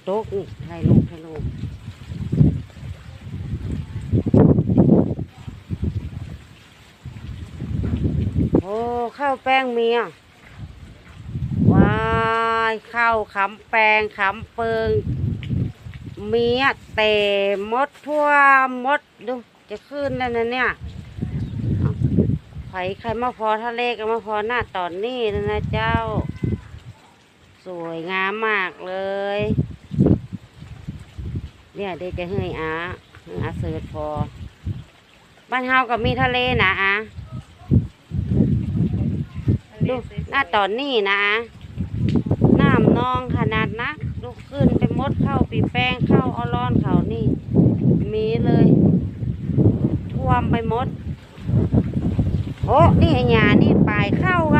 ระตุกนี่ถ่ายรูปถ่ายรูปโอ้ข้าวแป้งเมีย ว้ายข้าวขำแป้งขำเปิง เมียเตะมดทั่วมดดูจะขึ้นแล้วนะเนี่ยไผใครมาพอทะเลกันมาพอหน้าตอนนี้นะเจ้า สวยงามมากเลย เนี่ยเดี๋ยวจะเฮ้ยอาเฮ้ยอาเสิร์ชพอบ้านเฮาก็มีทะเลนะอาดูหน้าตอนนี้นะอาน้ำนองขนาดนักลูกขึ้นไปมดเข้าปีแป้งเข้าเอาร้อนเขานี่ มีเลย ท่วมไปหมดโอ้นี่ไอ้หยานี่ปลายเข้ากะโอ้